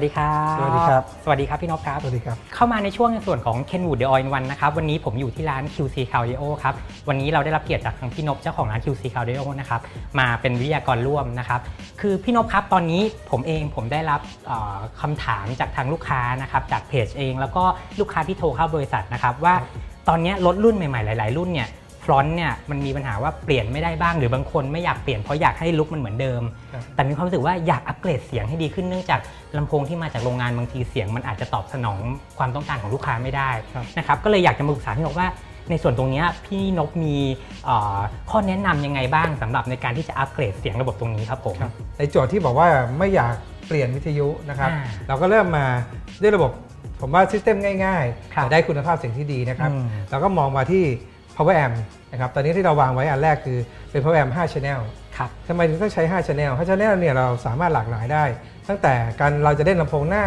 สวัสดีครับสวัสดีครับสวัสดีครับพี่นพครับสวัสดีครับ เข้ามาในช่วงในส่วนของ Kenwood The All in One นะครับวันนี้ผมอยู่ที่ร้าน QC Cardio ครับวันนี้เราได้รับเกียรติจากทางพี่นพเจ้าของร้าน QC Cardio นะครับมาเป็นวิทยากรร่วมนะครับคือพี่นพครับตอนนี้ผมเองผมได้รับเอ่อคำถามจากทางลูกค้านะครับจากเพจเอง แล้วก็ลูกค้าที่โทรเข้าบริษัทนะครับว่าตอนนี้รถรุ่นใหม่ๆหลาย ๆ รุ่นเนี่ย ฟรอนต์เนี่ยมันมีปัญหาว่าเปลี่ยนไม่ได้บ้างหรือบางคนไม่อยากเปลี่ยนเพราะอยากให้ลุคมันเหมือนเดิม ครับแต่มีความรู้สึกว่าอยากอัปเกรดเสียงให้ดีขึ้นเนื่องจากลำโพงที่มาจากโรงงานบางทีเสียง มันอาจจะตอบสนองความต้องการของลูกค้าไม่ได้ครับ นะครับก็เลยอยากจะมาปรึกษาพี่นกว่าในส่วนตรงเนี้ยพี่นกมีเอ่อข้อแนะนำยังไงบ้างสำหรับในการที่จะอัปเกรดเสียงระบบตรงนี้ครับผม ครับในโจทย์ที่บอกว่าไม่อยากเปลี่ยนวิทยุนะครับ อ่าเราก็เริ่มมาด้วยระบบผมว่าซิสเต็มง่ายครับๆแต่ได้คุณภาพเสียงที่ดีนะครับ อืม เราก็มองมาที่ power amp นะครับตอนนี้ที่เราวางไว้อันแรกคือเป็น power amp 5 channel ครับทำไมถึงต้องใช้ 5 channel 5 channel เนี่ยเราสามารถหลากหลายได้ ตั้งแต่การเราจะเล่นลำโพงหน้า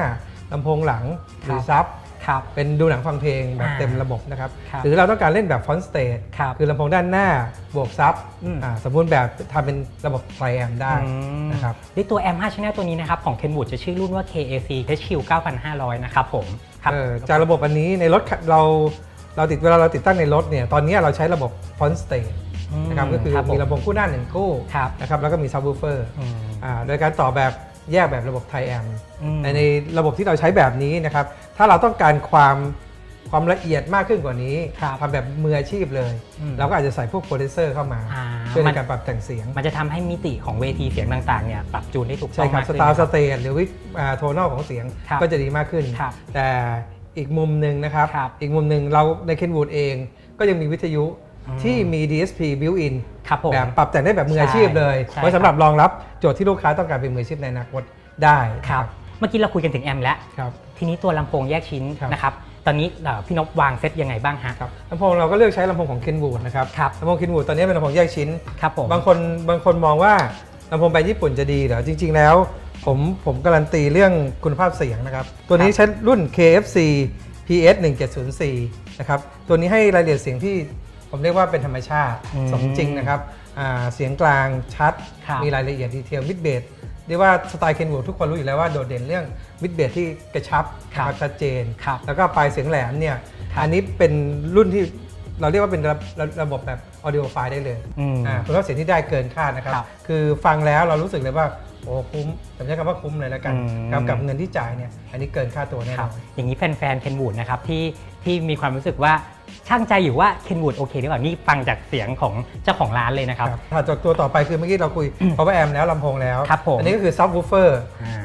ลำโพงหลังหรือซับครับเป็นดูหนังฟังเพลงแบบอ่าเต็มระบบนะครับครับ หรือเราต้องการเล่นแบบฟอนต์สเตทครับคือลำโพงด้านหน้าบวกซับอืมอ่าสมบูรณ์แบบทำเป็นระบบไทรแอมได้อืมนะครับด้วยตัว M5 Channel ตัวนี้นะครับ ของ Kenwood จะชื่อรุ่นว่า KAC HQ 9500 นะครับผมครับเออจากระบบอันนี้ในรถเรา เราติดเวลาเราติดตั้งในรถเนี่ยตอนนี้เราใช้ระบบฟอนต์สเตทมนะครับก็คือรับผมีลำโพงคู่หน้าหนึ่งคู่ครับนะครับแล้วก็มีซับวูเฟอร์อืมโดยการต่อแบบแยกแบบระบบไทแอมอืมแต่ในระบบที่เราใช้แบบนี้นะครับถ้าเราต้องการความความละเอียดมากขึ้นกว่านี้ครับทำแบบมืออาชีพเลยอืมเราก็อาจจะใส่พวกโปรดิวเซอร์เข้ามาอ่าช่วยในมันการปรับแต่งเสียง มันจะทำให้มิติของเวทีเสียงต่างๆเนี่ยปรับจูนได้ถูกต้ใช่องครับมากสขึ้นตาร์สนะครับเตทหรือวิโทนอลของเสียงครับก็จะดีมากขึ้นครับแต่ อีกมุมหนึ่งนะครับ ครับอีกมุมหนึ่งเราใน Kenwood เองก็ยังมีวิทยุอืม ที่มี DSP built-in ครับผม แบบปรับแต่งได้แบบมืออาชีพเลย ใช่ ไว้สำหรับรองรับโจทย์ที่ลูกค้าต้องการเป็นมืออาชีพในอนาคตได้ครับ เมื่อกี้เราคุยกันถึงแอมแล้ว ครับ ทีนี้ตัวลำโพงแยกชิ้นครับ นะครับ ตอนนี้เอ่อพี่นพวางเซตยังไงบ้างฮะ ครับลำโพงเราก็เลือกใช้ลำโพงของ Kenwood นะครับครับ ลำโพง Kenwood ตอนนี้เป็นลำโพงแยกชิ้น ครับผม บางคนบางคนมองว่าลำโพงแบรนด์ญี่ปุ่นจะดีเหรอจริง ๆ แล้ว ผมผมการันตีเรื่องคุณภาพเสียงนะครับ ตัวนี้ใช้รุ่น KFC PS 1704นะครับ ตัวนี้ให้รายละเอียดเสียงที่ผมเรียกว่าเป็นธรรมชาติอืมสมจริงนะครับอ่าเสียงกลางชัดครับมีรายละเอียดดีเทลมิดเบสเรียกว่าสไตล์เคนวูดทุกคนรู้อยู่แล้วว่าโดดเด่นเรื่องมิดเบสที่กระชับครับนะครับชัดเจนครับแล้วก็ปลายเสียงแหลมเนี่ยครับอันนี้เป็นรุ่นที่เราเรียกว่าเป็นระระระบบแบบ audio file ได้เลยอืมอ่าคุณภาพเสียงที่ได้เกินคาดนะครับครับคือฟังแล้วเรารู้สึกเลยว่า โอ้คุ้มผมใช้คำว่าคุ้มเลยแล้วกันอืมกับกับเงินที่จ่ายเนี่ยอันนี้เกินค่าตัวแน่คนรัอบนอย่างนี้แฟนๆ Kenwood นะครับที่ที่มีความรู้สึกว่าช่างใจอยู่ว่า Kenwood โอเคหรือเปล่านี่ฟังจากเสียงของเจ้าของร้านเลยนะครับครับถัดจากตัวต่อไปคือเมื่อกี้เราคุย power amp แล้วลำโพงแล้วครับผมอันนี้ก็คือ subwoofer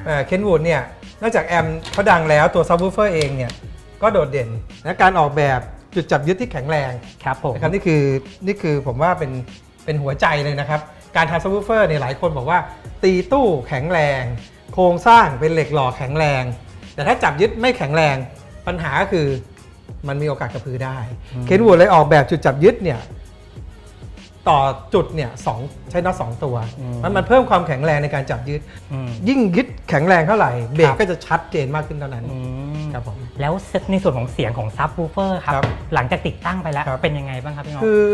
อ่าเคนวูดเนี่ยนอกจากแอมเขาดังแล้วตัว subwoofer เองเนี่ยก็โดดเด่นและการออกแบบจุดจับยึดที่แข็งแรงครับผมนะครับนี่คือนี่คือผมว่าเป็นเป็นหัวใจเลยนะครับ การทำซับวูเฟอร์เนี่ยหลายคนบอกว่า ตีตู้แข็งแรง โครงสร้างเป็นเหล็กหล่อแข็งแรง แต่ถ้าจับยึดไม่แข็งแรงปัญหาก็คือมันมีโอกาสกระพือได้อืมเคนวูดเลยออกแบบจุดจับยึดเนี่ยต่อจุดเนี่ยสองใช้น็อตสองตัว มันมันเพิ่มความแข็งแรงในการจับยึดอืมยิ่งยึดแข็งแรงเท่าไหร่ เบรกครับก็จะชัดเจนมากขึ้นเท่านั้นอืมครับผมแล้วในส่วนของเสียงของซับ w ูเฟอร์ครับครับ หลังจากติดตั้งไปแล้วครับเป็นยังไงบ้างครับพี่นพคือ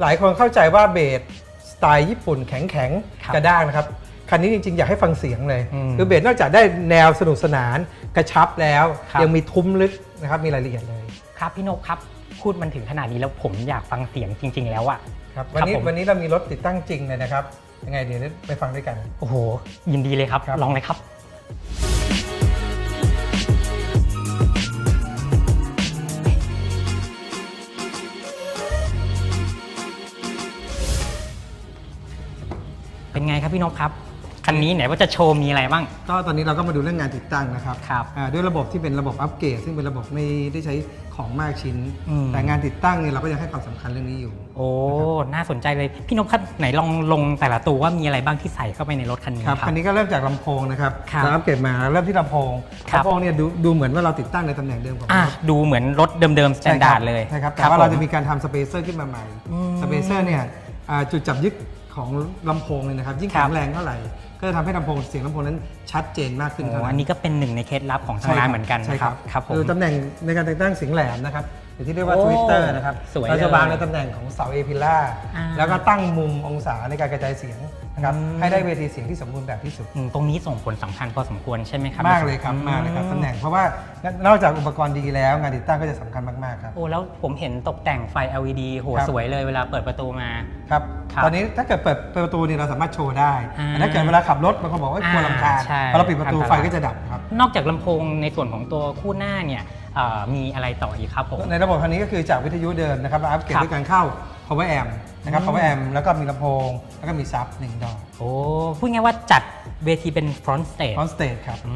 หลายคนเข้าใจว่าเบสส ไตล์ญี่ปุ่นแข็งแข็งๆครับกระด้างนะครับคันนี้จริงๆ อยากให้ฟังเสียงเลยอืมคือเบสนอกจากได้แนวสนุกสนานกระชับแล้วครับยังมีทุ้มลึกนะครับมีรายละเอียดเลย ครับพี่นพครับพูดมันถึงขนาดนี้แล้วผมอยากฟังเสียงจริง ๆ แล้วอะครับวันนี้ผมวันนี้เรามีรถติดตั้งจริงเลยนะครับยังไงเดี๋ยวไปฟังด้วยกัน โอ้โห ยินดีเลยครับครับลองเลยครับ ไงครับพี่นพครับ คันนี้ไหนว่าจะโชว์มีอะไรบ้าง ก็ตอนนี้เราก็มาดูเรื่องงานติดตั้งนะครับครับอ่าด้วยระบบที่เป็นระบบอัปเกรดซึ่งเป็นระบบไม่ได้ใช้ของมากชิ้น อืม แต่งานติดตั้งเนี่ยเราก็ยังให้ความสำคัญเรื่องนี้อยู่ โอ้ น่าสนใจเลย พี่นพครับไหนลองลงแต่ละตัวว่ามีอะไรบ้างที่ใส่เข้าไปในรถคันนี้ครับครับคันนี้ก็เริ่มจากลำโพงนะครับครับเราอัปเกรดมาเริ่มที่ลำโพงครับ ลำโพงเนี่ยดูดูเหมือนว่าเราติดตั้งในตำแหน่งเดิมของอะรถดูเหมือนรถเดิมๆสแตนดาร์ดเลยใช่ครับแต่ว่าผเราจะมีการทำสเปเซอร์ขึ้นมาใหม่อืมสเปเซอร์เนี่ยอ่าจุดจับยึด ของลำโพงเนี่ยนะครับ ยิ่งครัแข็บงแรงเท่าไหร่ ก็จะทำให้ลำโพงเสียงลำโพงนั้นชัดเจนมากขึ้นโอ้เท่านั้นอันนี้ก็เป็นหนึ่งในเคล็ดลับของทางร้านเหมือนกันใช่นะคครัรับบครับผมคือตำแหน่งในการติดตั้งเสียงแหลมนะครับห รือที่เรียกว่า โอ้ทวิตเตอร์นะครับสวยเราจะเลยวางในตำแหน่งของเสาเอพิล่าอ่า แล้วก็ตั้งมุมองศาในการกระจายเสียงนะครับอืมให้ได้เวทีเสียงที่สมบูรณ์แบบที่สุด อืมตรงนี้ส่งผลสำคัญพอสมควรใช่ไหมครับมากเลยครับมากเลยครับตำแหน่งเพราะว่านอกจากอุปกรณ์ดีแล้ว งานติดตั้งก็จะสำคัญมากๆครับ โอ้แล้วผมเห็นตกแต่งไฟ LED โหครับ สวยเลยเวลาเปิดประตูมา ครับครับตอนนี้ถ้าเกิดเปิดเปิดประตูเนี่ยเราสามารถโชว์ได้อ่าแต่ถ้าเกิดเวลาขับรถบางคนบอกว่ากลัวลำคาญอ่าใช่พอเราปิดประตูอันตราย ไฟก็จะดับครับ นอกจากลำโพงในส่วนของตัวคู่หน้าเนี่ยเอ่อมีอะไรต่ออีกครับผม ในระบบคันนี้ก็คือจากวิทยุเดิมนะครับเราอัปเกรดครับด้วยการเข้า power amp นะครับอืม power amp แล้วก็มีลำโพง แล้วก็มีซับหนึ่งดอกโอ้พูดง่ายว่าจัดเวทีเป็น front stage on stage ครับ อื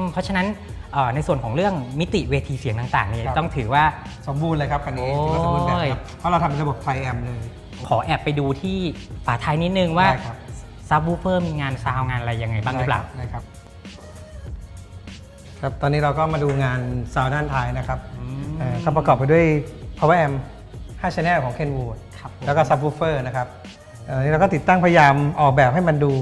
มเพราะฉะนั้นเอ่อในส่วนของเรื่องมิติเวทีเสียงต่างๆเนี่ยครับ ต้องถือว่า สมบูรณ์เลยครับคันนี้โอ้ยถือว่าสมบูรณ์แบบครับเพราะเราทำเป็นระบบไทแอมเลย ขอแอบไปดูที่ฝาท้ายนิดนึงว่าได้ครับ ซับวูเฟอร์มีงานซาวงานอะไรยังไงบ้างหรือเปล่า ได้ครับ ครับตอนนี้เราก็มาดูงานซาวด้านท้ายนะครับอืมเอ่อก็ประกอบไปด้วย power amp 5 channel ของ Kenwood ครับผม แล้วก็ subwoofer นะครับเอ่อนี่เราก็ติดตั้งพยายามออกแบบให้มันดู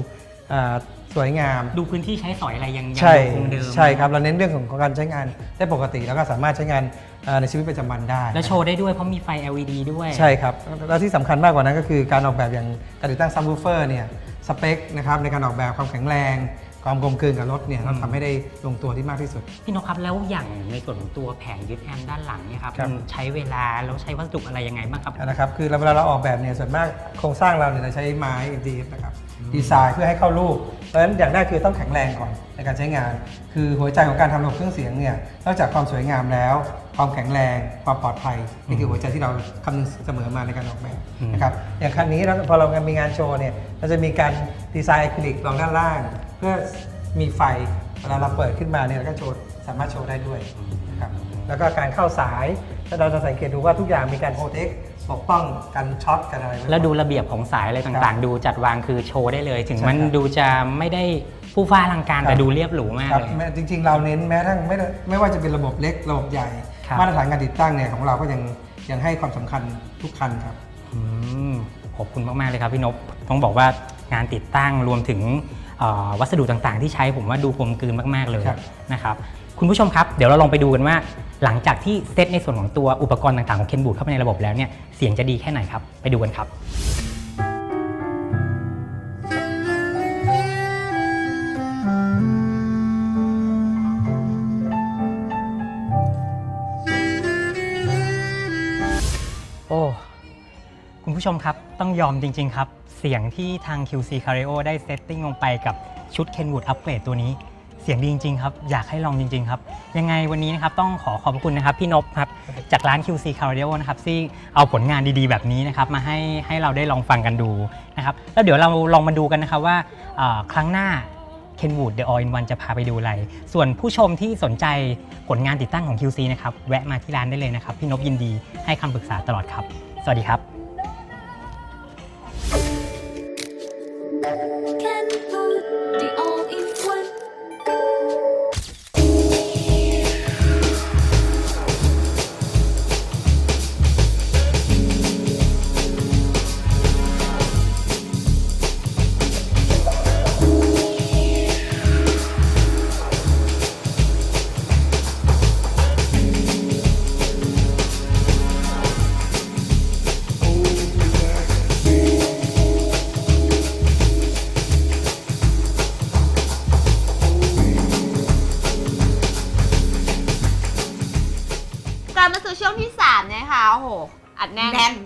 อ่าสวยงาม ดูพื้นที่ใช้สอยอะไรยังยังใช่คงเดิมใช่ครับ เราเน้นเรื่องของการใช้งานได้ปกติ แล้วก็สามารถใช้งานเอ่อในชีวิตประจำวันได้และโชว์ได้ด้วยเพราะมีไฟ LED ด้วย ใช่ครับแล้วที่สำคัญมากกว่านั้นก็คือการออกแบบอย่างการติดตั้งซับวูเฟอร์เนี่ยสเปคนะครับในการออกแบบความแข็งแรง ความกลมกลืนกับรถเนี่ยเราทำให้ได้ลงตัวที่มากที่สุด พี่นกครับแล้วอย่างในส่วนของตัวแผงยึดแอมป์ด้านหลังเนี่ยครับครับ มันใช้เวลาแล้วใช้วัสดุอะไรยังไงบ้างครับ นะครับคือเวลาเราออกแบบเนี่ยส่วนมากโครงสร้างเราเนี่ยเราใช้ไม้ MDF นะครับดีไซน์เพื่อให้เข้ารูป เพราะฉะนั้นอย่างแรกคือต้องแข็งแรงก่อนในการใช้งาน คือหัวใจของการทำระบบเครื่องเสียงเนี่ยนอกจากความสวยงามแล้ว ความแข็งแรงความปลอดภัยนี่คือหัวใจที่เราคำนึงเสมอมาในการออกแบบอืมนะครับอย่างคันนี้เราพอเรามีงานโชว์เนี่ยเราจะมีการดีไซน์อะคริลิกรองด้านล่างเพื่อมีไฟเวลาเราเปิดขึ้นมาเนี่ยเราก็โชว์สามารถโชว์ได้ด้วยนะครับแล้วก็การเข้าสายถ้าเราจะสังเกตดูว่าทุกอย่างมีการโปรเทคปกป้องกันช็อตกันอะไรไว้แล้วดูระเบียบของสายอะไรต่างๆ ดูจัดวางคือโชว์ได้เลย ถึงมันดูจะไม่ได้ฟู่ฟ้าอลังการครับแต่ดูเรียบหรูมากครับเลยแม้จริง ๆ เราเน้นแม้ทั้งไม่ได้ไม่ว่าจะเป็นระบบเล็กระบบใหญ่ ครับ มาตรฐานการติดตั้งเนี่ยของเราก็ยังยังให้ความสำคัญทุกคันครับ อืมขอบคุณมาก ๆ เลยครับพี่นพต้องบอกว่างานติดตั้งรวมถึงเอ่อ วัสดุต่างๆ ที่ใช้ผมว่าดูกลมกลืนมาก ๆ เลยครับนะครับคุณผู้ชมครับ เดี๋ยวเราลองไปดูกันว่า หลังจากที่เซตในส่วนของตัวอุปกรณ์ต่างๆของเคนบูดเข้าไปในระบบแล้วเนี่ยเสียงจะดีแค่ไหนครับ ไปดูกันครับโอ้คุณผู้ชมครับต้องยอมจริง ๆ ครับ เสียงที่ทาง QC Careo ได้เซตติ้งลงไปกับชุด Kenwood Upgrade ตัวนี้ เสียงดีจริง ๆ ครับ อยากให้ลองจริง ๆ ครับ ยังไงวันนี้นะครับต้องขอขอบคุณนะครับ พี่นพครับ จากร้าน QC Careo นะครับที่เอาผลงานดีๆ แบบนี้นะครับ มาให้ให้เราได้ลองฟังกันดูนะครับแล้วเดี๋ยวเราลองมาดูกันนะครับว่าเอ่อครั้งหน้า Kenwood The All in One จะพาไปดูอะไร ส่วนผู้ชมที่สนใจผลงานติดตั้งของ QC นะครับแวะมาที่ร้านได้เลยนะครับพี่นพยินดีให้คำปรึกษาตลอดครับ สวัสดีครับ can put the all in one.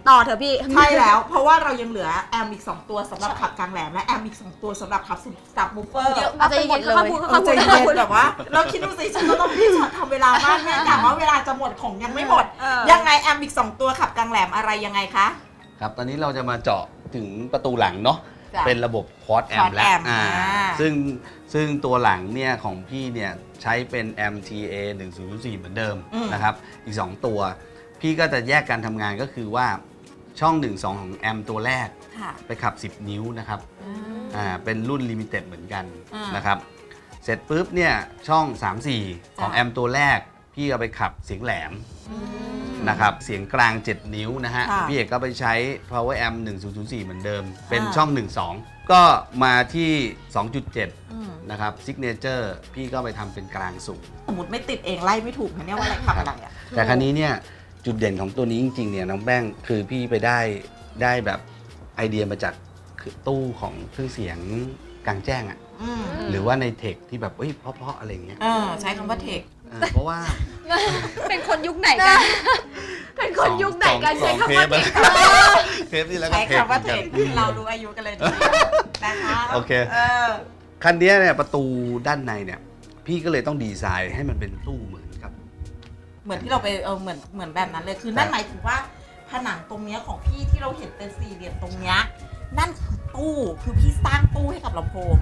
ต่อเถอะพี่ ใช่แล้ว เพราะว่าเรายังเหลือแอมอีก 2 ตัวสำหรับขับกลางแหลม และแอมอีก 2 ตัวสำหรับขับสับมูฟเฟอร์เยอะมากไปหมดเลยเอาใจเย็นแบบว่า เราคิดดูสิฉันก็ต้องพี่ทำเวลามากแน่ถามว่าเวลาจะหมดของยังไม่หมดเออยังไงแอมอีก 2 ตัวขับกลางแหลมอะไรยังไงคะ ครับ ตอนนี้เราจะมาเจาะถึงประตูหลังเนาะจ้ะเป็นระบบพอร์ตแอม Quad แล้ว amp อ่าอ่าซึ่งซึ่งตัวหลังเนี่ยของพี่เนี่ยใช้เป็น MTA 1004เหมือนเดิมนะครับ อีก 2 ตัว พี่ก็จะแยกการทำงานก็คือว่า ช่อง 1 2 ของแอมตัวแรก ค่ะ ไปขับ 10 นิ้วนะครับอ่าเป็นรุ่นลิมิเต็ดเหมือนกันอ่านนะครับ เสร็จปุ๊บเนี่ยช่อง 3 4 ของจ้ะ แอมตัวแรก พี่เอาไปขับเสียงแหลมนะครับเสียงกลาง 7 นิ้วนะฮะ ค่ะพี่เอกก็ไปใช้ power amp 1004 เหมือนเดิม เป็นอ่า ช่อง 12 ก็มาที่ 2.7 อืมนะครับ signature พี่ก็ไปทำเป็นกลางสูง สมมติไม่ติดเองไล่ไม่ถูกนะเนี่ยว่าอะไรขับอะไรอะ แต่ครั้นี้เนี่ย จุดเด่นของตัวนี้จริงๆเนี่ยน้องแป้งคือพี่ไปได้ได้แบบไอเดียมาจากคือตู้ของเครื่องเสียงกลางแจ้งอะอืมหรือว่าในเทคที่แบบเอ้ยเพราะๆอะไรเงี้ยเออใช้คำว่าเทค เออเพราะว่า เป็นคนยุคไหนกัน เป็นคนยุคไหนกันสใช้องคำว่าเทเด็ปกอะเทปที่แล้วก็ใช้เทปคำว่าเทคหมือนกันเรารู้อายุกันเลยทีเดียวนะคะโอเค เออ คันเนี้ยเนี่ยประตูด้านในเนี่ย พี่ก็เลยต้องดีไซน์ให้มันเป็นตู้เหมือนกับ เหมือนที่เราไปเออเหมือนเหมือนแบบนั้นเลย คือนั่นหมายถึงว่าผนังตรงเนี้ยของพี่ที่เราเห็นเป็นสี่เหลี่ยมตรงเนี้ยนั่นคือตู้คือพี่สร้างตู้ให้กับลำโพง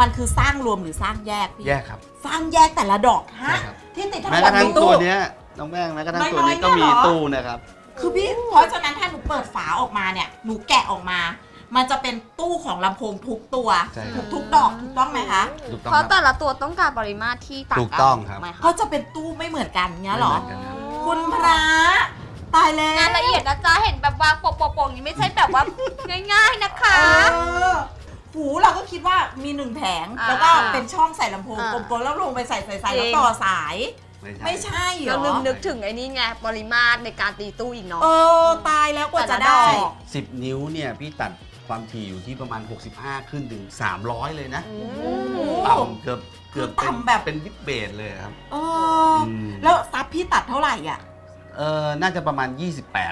มันคือสร้างรวมหรือสร้างแยกพี่แยกครับ สร้างแยกแต่ละดอกฮะใช่ครับ ที่ติดทั้งแม้หมกดระทั่ในงตู้ตัวเนี้ยน้องแป้งแม้กระทั่งตัวนี้ก็น้อยๆมีเนี่ยเหรอตู้นะครับ คือพี่เพราะฉะนั้นถ้าหนูเปิดฝาออกมาเนี่ยหนูแกะออกมา มันจะเป็นตู้ของลำโพงทุกตัวใช่ครับ ทุกทุกดอกถูกต้องไหมคะถูกต้องเพราะคแต่รับ ละตัวต้องการปริมาตรที่ต่างกันถูกต้องครับ ไหมะก็จะเป็นตู้ไม่เหมือนกันเงี้ยเหรอ ไม่มืนกันครับ คุณพระตายแล้วงานละเอียดนะจ๊ะเห็นแบบวางโปะๆๆอย่างนี้ไม่ใช่แบบว่า ง่ายๆนะคะ เออหูเราก็คิดว่ามีหนึ่งแผง อ่าแล้วก็เป็นช่องใส่ลำโพงอ่ากลมๆแล้วลงไปใส่ใส่ใส่จริง แล้วต่อสาย ไม่ไม่ใช่ใช่เหรเราอลืมนึกถึงไอ้นี่ไงปริมาตรในการตีตู้อีกเนาะ เออตายแล้วกว่าจะแต่ละได้ดอก สิบนิ้วเนี่ยพี่ตัด ความถี่อยู่ที่ประมาณ 65 ขึ้นถึง 300 เลยนะอืโอ้มโหต่ำเกือบเกือบเป็นต่ำแบบ เป็นวิบเบสเลยครับ เอออม แล้วซับพี่ตัดเท่าไหร่อะเออน่าจะประมาณ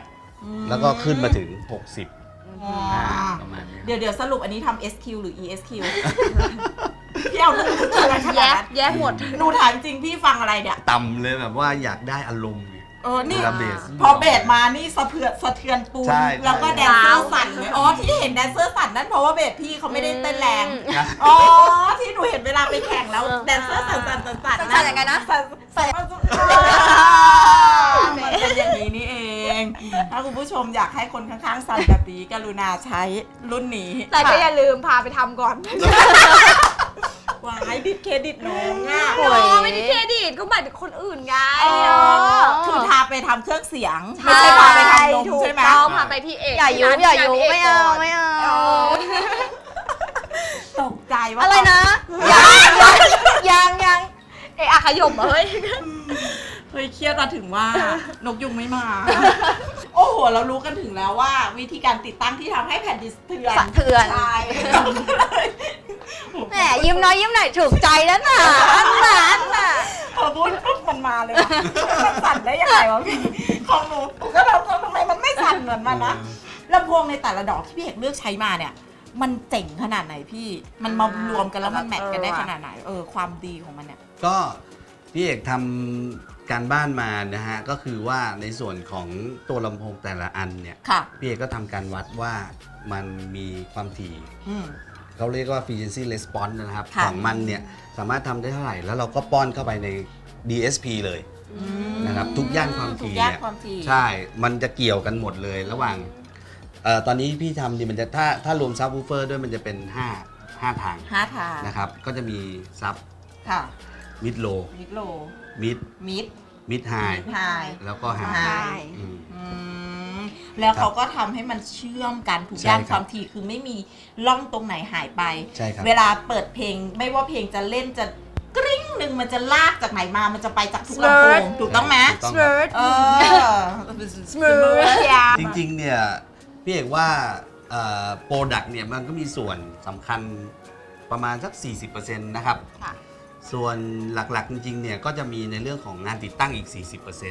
28แล้วก็ขึ้นมาถึง 60อ๋ออ่าประมาณนี้เดี๋ยวเดี๋ยวสรุปอันนี้ทำ SQ หรือ ESQ พี่เอาลูกอะไรขแยนาดกนั้นแยกหมด หนูถามจริงพี่ฟังอะไรเนี่ย ต่ำเลยแบบว่าอยากได้อารมณ์ไง เออ นี่เวลาเบส พอเบสมานี่สะเทือนสะเทือนปูน ใช่แล้วก็ใช่แดนเซอร์สั่นเลย อ๋อ ที่เห็นแดนเซอร์สั่นนั่นเพราะว่าเบสพี่เขาไม่ได้เต้นแรงนะ อ๋อ ที่หนูเห็นเวลาไปแข่งแล้วเออแดนเซอร์สั่นสั่นสั่นสั่นสั่นยังไงนะสั่นสั่นมันเป็นอย่างนี้นี่เอง ถ้าคุณผู้ชมอยากให้คนข้างๆสั่นแบบนี้กรุณาใช้รุ่นนี้แต่ก็อย่าลืมพาไปทำก่อนวาย ดิดเครดิตน้องอะโอ้ไม่ได้เครดิตก็หมายถึงคนอื่นไงเอเอออคือพาไปทำเครื่องเสียง ไม่ใช่พาไปทำนมถูกใช่ไหม ต้องพาไปพี่เอกอย่ายุที่อย่าร้นยุพี่ไม่กเอาก่นไม่เอาเออตกใจว่าอะไรนะยังยังยังเอะอะขยมเฮ้ย เฮ้ยเครียดมาถึงว่านกยุงไม่มา โอ้โห เรารู้กันถึงแล้วว่า วิธีการติดตั้งที่ทำให้แผ่นดิสเทือนสะเทือน ใช่ แหมยิ้มน้อยยิ้มหน่อยถูกใจแล้วน่ะอันน่ะอันน่ะ พอพูดปุ๊บมันมาเลยว่ะมันสั่นได้ยังไงวะพี่ของหนูก็เราทำไมมันไม่สั่นเหมือนมันนะลำโพงในแต่ละดอกที่พี่เอกเลือกใช้มาเนี่ย มันเจ๋งขนาดไหนพี่ มันมารวมกันแล้วมันแมทกันได้ขนาดไหน เออความดีของมันเนี่ย ก็พี่เอกทำการบ้านมานะฮะ ก็คือว่าในส่วนของตัวลำโพงแต่ละอันเนี่ย ค่ะ พี่เอกก็ทำการวัดว่ามันมีความถี่อืม เขาเรียกว่า frequency response นะครับ ค่ะ ของมันเนี่ยสามารถทำได้เท่าไหร่ แล้วเราก็ป้อนเข้าไปใน DSP เลยนะครับทุกย่านความถี่ทุกย่านเนี่ยความถี่ ใช่ มันจะเกี่ยวกันหมดเลยระหว่างเอ่อตอนนี้พี่ทำดีมันจะถ้าถ้ารวมซับวูเฟอร์ด้วยมันจะเป็น5 5ทางห้าทางนะครับก็จะมีซับค่ะ มิดโลมิดโล มิดมิดมิดไฮมิดไฮแล้วก็ไฮ High อืม อืม แล้วเขาก็ทำให้มันเชื่อมกันทุกใช่ย่านครับความถี่คือไม่มีล่องตรงไหนหายไป ใช่ครับ เวลาเปิดเพลงไม่ว่าเพลงจะเล่นจะกริ้งหนึ่งมันจะลากจากไหนมา มันจะไปจากทุกลำโพง Smooth ถูกต้องไหมถูกต้องครับเออ Smooth จริงๆ เนี่ยพี่เอกว่าโปรดักต์เนี่ยมันก็มีส่วนสำคัญประมาณสัก 40%นะครับ ค่ะ ส่วนหลักๆ จริงๆเนี่ยก็จะมีในเรื่องของงานติดตั้งอีก 40%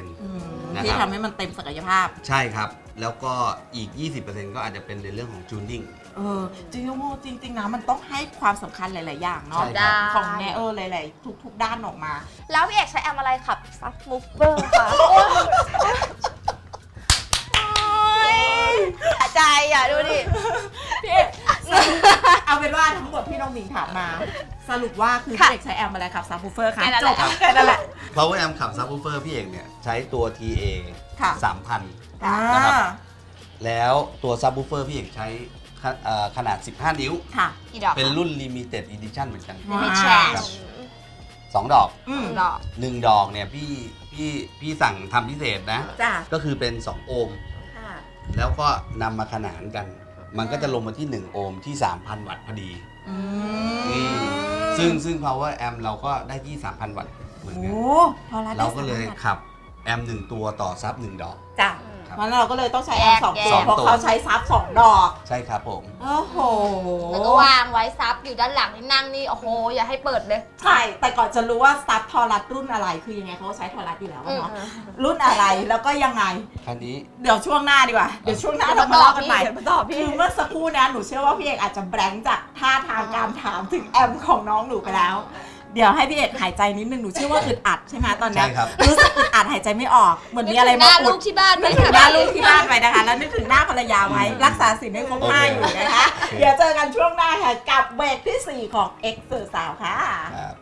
อืมนะครับที่ทำให้มันเต็มศักยภาพ ใช่ครับ แล้วก็อีก 20%ก็อาจจะเป็นในเรื่องของจูน i ิ g เออจริงๆโมจริง ๆ นะ มันต้องให้ความสำคัญหลาย ๆ อย่างเนาะใช่ครับของแนเออหลาย ๆ ทุก ๆ ด้านออกมา แล้วพี่เอกใช้แอมอะไรขับซับมูฟเวอร์ค่ะอาใจอะดูดิพี่เอกเอาเป็นว่าทั้งหมดที่น้องหมิงถามมา สรุปว่าคือค่ะพี่เอกใช้แอมอะไรครับซับ w ูเฟอร์ค่ะแค่นั้นจแหบละ แค่นั้นแหละ Power Amp ขับ Subwoofer พี่เอกเนี่ยใช้ตัว TA ค่ะ 3,000 อ่านะครับ แล้วตัว Subwoofer พี่เอกใช้ขเอ่อขนาด 15 นิ้ว ค่ะ อีดอกเป็นรุ่น Limited Edition เหมือนกันว้าวไม่แชร์ครับสองดอก อืมดอกหนึ่งดอกเนี่ยพี่พี่พี่สั่งทำพิเศษนะ จ้าก็คือเป็น 2 โอห์ม ค่ะ แล้วก็นำมาขนานกัน มันก็จะลงมาที่ 1 โอห์มที่ 3,000 วัตต์พอดี อือืมม ซึ่งซึ่ง power amp เราก็ได้ที่ 3,000 วัตต์เหมือนโอ้กันพอละเราก็เลยได้สมพันขับแอมหนึ่งตัวต่อซับหนึ่งดอก จ้ะ ครับ งั้นเราก็เลยต้องใช้แอแยมกสองแยกตัวเพราะสองตัวเขาใช้ซับสองดอก ใช่ครับผม โอ้โหแล้วก็วางไว้ซับอยู่ด้านหลังนี่นั่งนี่โอ้โห อย่าให้เปิดเลยใช่แต่ก่อนจะรู้ว่าซับทอรัสรุ่นอะไรคือยังไงเขาก็ใช้ทอรัสอยู่แล้วอะเนาะอืมรุ่นอะไรแล้วก็ยังไง คันนี้ เดี๋ยวช่วงหน้าดีกว่า เดี๋ยวช่วงหน้าเดี๋เรายวมามาเล่าตอบกันใหม่พี่เดี๋ยวมาตอบพี่ คือเมื่อสักครู่นะหนูเชื่อว่าพี่เอกอาจจะแบงค์จากท่าทางการถามถึงแอมของน้องหนูไปแล้ว เดี๋ยวให้พี่เอกหายใจนิดนึงหนูเชื่อว่าอึดอัดใช่ไหมตอนเนี้ยใช่ครับ รู้สึกอึดอัดหายใจไม่ออกเหมือนมีอะไรนึกถึงหมาน้าอุลูด กที่บ้านนึกถึงหน้าลูกที่บ้านไปนะคะ แล้วนึกถึงหน้าภรรยาไว้รักษาสินให้ครบห้าอยู่นะคะ เดี๋ยวเจอกันช่วงหน้าค่ะ กับเบรกที่ 4 ของ X สื่อสาวค่ะ ครับ